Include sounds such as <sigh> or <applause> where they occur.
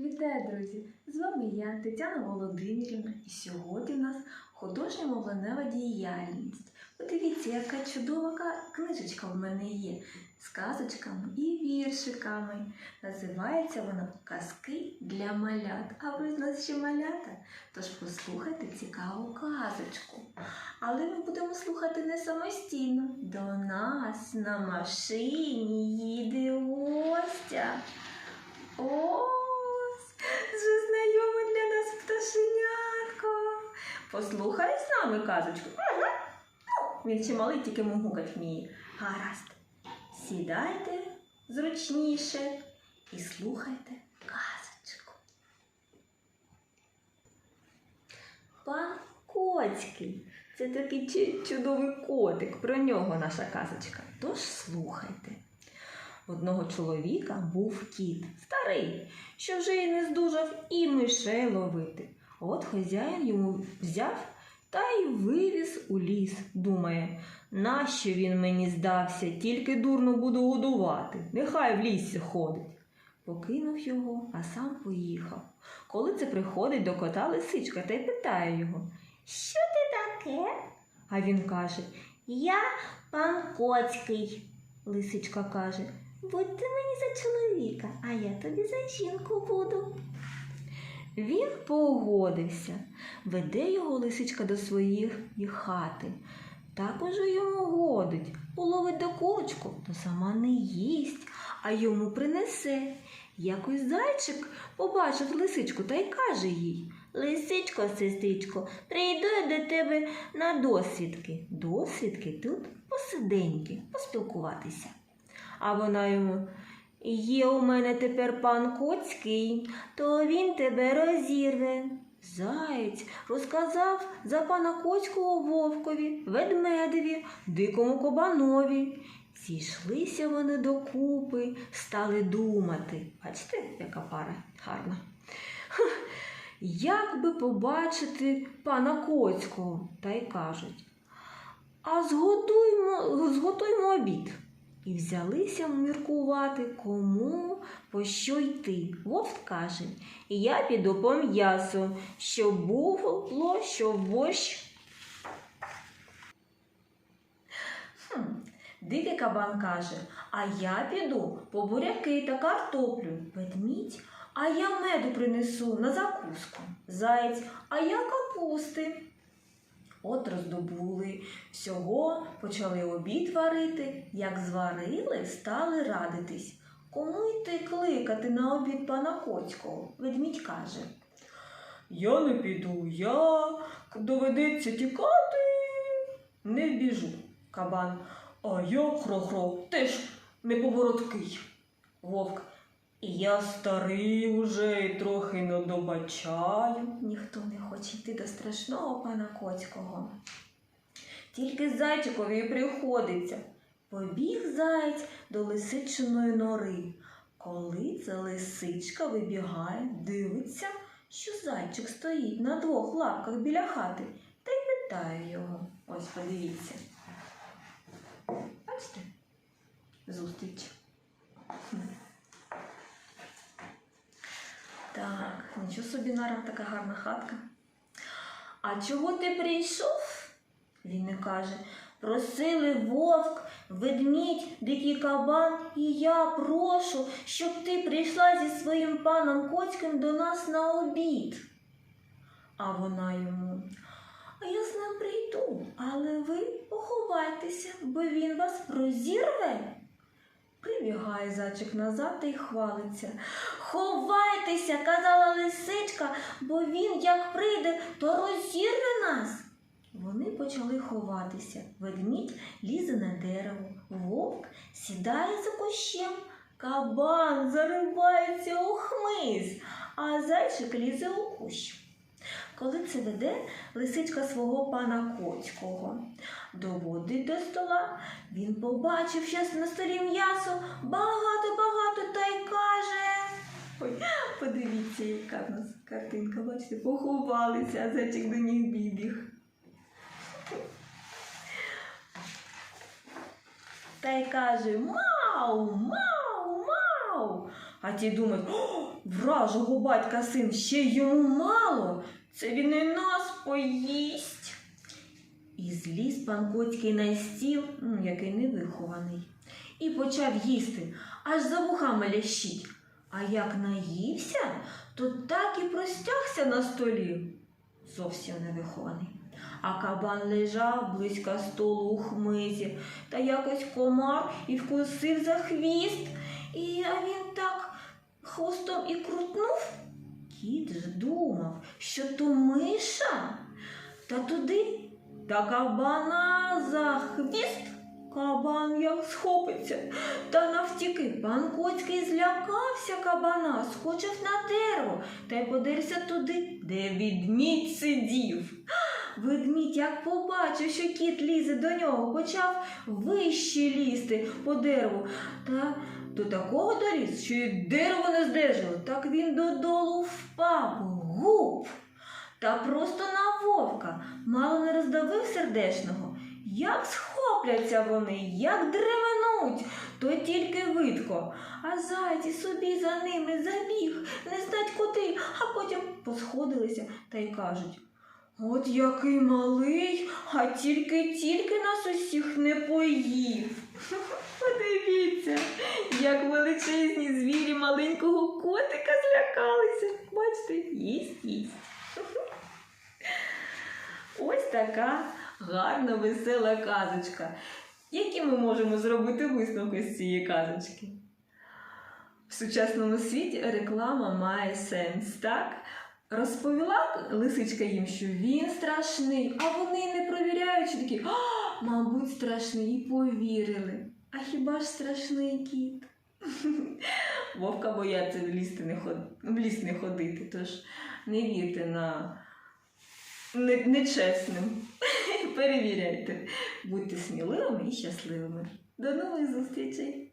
Вітаю, друзі! З вами я, Тетяна Володимирівна, і сьогодні у нас художня мовленева діяльність. Подивіться, яка чудова книжечка в мене є з казочками і віршиками. Називається вона Казки для малят. А ви з нас ще малята? Тож послухайте цікаву казочку. Але ми будемо слухати не самостійно. До нас на машині їде гостя. Ось, Послухай з нами казочку. Ну, Він ще малий, тільки мугукать вміє. Гаразд. Сідайте зручніше і слухайте казочку. Пан Коцький. Це такий чудовий котик. Про нього наша казочка. Тож слухайте. Одного чоловіка був кіт, старий, що вже й не здужав і мишей ловити. От хазяїн йому взяв та й вивіз у ліс. Думає, нащо він мені здався, тільки дурно буду годувати. Нехай в лісі ходить. Покинув його, а сам поїхав. Коли це приходить до кота лисичка та й питає його, що ти таке? А він каже, Я пан Коцький. Лисичка каже, будь ти мені за чоловіка, а я тобі за жінку буду. Він погодився, веде його лисичка до своєї хати. Також йому годить, уловить до кочку, то сама не їсть, а йому принесе. Якось зайчик побачив лисичку та й каже їй Лисичко, сестричко, прийду я до тебе на досвідки. Досвідки тут посиденьки, поспілкуватися. А вона йому Є у мене тепер пан Коцький, то він тебе розірве. Заєць розказав за пана Коцького вовкові, ведмедеві, дикому кобанові. Зійшлися вони докупи, стали думати. Бачите, яка пара гарна. Як би побачити пана Коцького, та й кажуть. А зготуймо, зготуймо обід. І взялися міркувати, кому по що йти. Вовк каже, я піду по м'ясу, що було, що борщ. Хм. Дикий кабан каже, а я піду по буряки та картоплю. Ведмідь, а я меду принесу на закуску. Заєць, а я капусти. От роздобули всього, почали обід варити. Як зварили, стали радитись. Кому йти кликати на обід пана Коцького? Ведмідь каже. Я не піду, я доведеться тікати. Не вбіжу, кабан. А я хро-хро, теж неповороткий. Вовк. І я старий уже і трохи не добачаю. Ніхто не хоче йти до страшного пана Коцького. Тільки зайчикові приходиться. Побіг заєць до лисичиної нори. Коли це лисичка вибігає, дивиться, що зайчик стоїть на двох лапках біля хати та й питає його. Ось подивіться. Бачите? Зустріч. Так, нічого собі нара така гарна хатка. А чого ти прийшов? Він не каже. Просили вовк, ведмідь, дикий кабан, і я прошу, щоб ти прийшла зі своїм паном Коцьким до нас на обід. А вона йому. А я з ним прийду, але ви поховайтеся, бо він вас розірве. Прибігає зайчик назад та й хвалиться. Ховайтеся, казала лисичка, бо він, як прийде, то розірве нас. Вони почали ховатися. Ведмідь лізе на дерево, вовк сідає за кущем, кабан заривається у хмиз, а зайчик лізе у кущ. Коли це веде лисичка свого пана Коцького, доводить до стола, він побачив щось на столі м'ясо, багато-багато та й каже. Ой, подивіться, яка в нас картинка, бачите, поховалися, а зайчик до них бібіг. Та й каже Мау, мау, мау. А ті думають, о, вражого батька син ще йому мало, це він і нас поїсть. І зліз пан Коцький на стіл, м, який невихований, і почав їсти, аж за вухами лящить. А як наївся, то так і простягся на столі. Зовсім невихований. А кабан лежав близько столу у хмизі, та якось комар і вкусив за хвіст, і а він так хвостом і крутнув. Кіт ж думав, що то миша, та туди та кабана за хвіст. Кабан як схопиться та навтіки. Пан Коцький злякався кабана, скочив на дерево та й подерся туди, де відмідь сидів. Ведмідь, як побачив, що кіт лізе до нього, почав вище лізти по дереву. Та до такого доліз, що й дерево не здержало, так він додолу впав. Гуп! Та просто на вовка мало не роздавив сердешного. Як схопляться вони, як дременуть, то тільки видко. А зайці собі за ними забіг, не знать куди, а потім посходилися та й кажуть. От який малий, а тільки-тільки нас усіх не поїв. <laughs> Подивіться, як величезні звірі маленького котика злякалися. Бачите, їсть, їсть. <laughs> Ось така гарна, весела казочка. Які ми можемо зробити висновки з цієї казочки? В сучасному світі реклама має сенс, так? Розповіла лисичка їм, що він страшний, а вони не провіряючи такі, а, мабуть, страшний, і повірили. А хіба ж страшний кіт? <laughs> Вовка бояться в ліс не, ход... в ліс не ходити, тож не вірте на не- нечесним. <laughs> Перевіряйте. Будьте сміливими і щасливими. До нових зустрічей!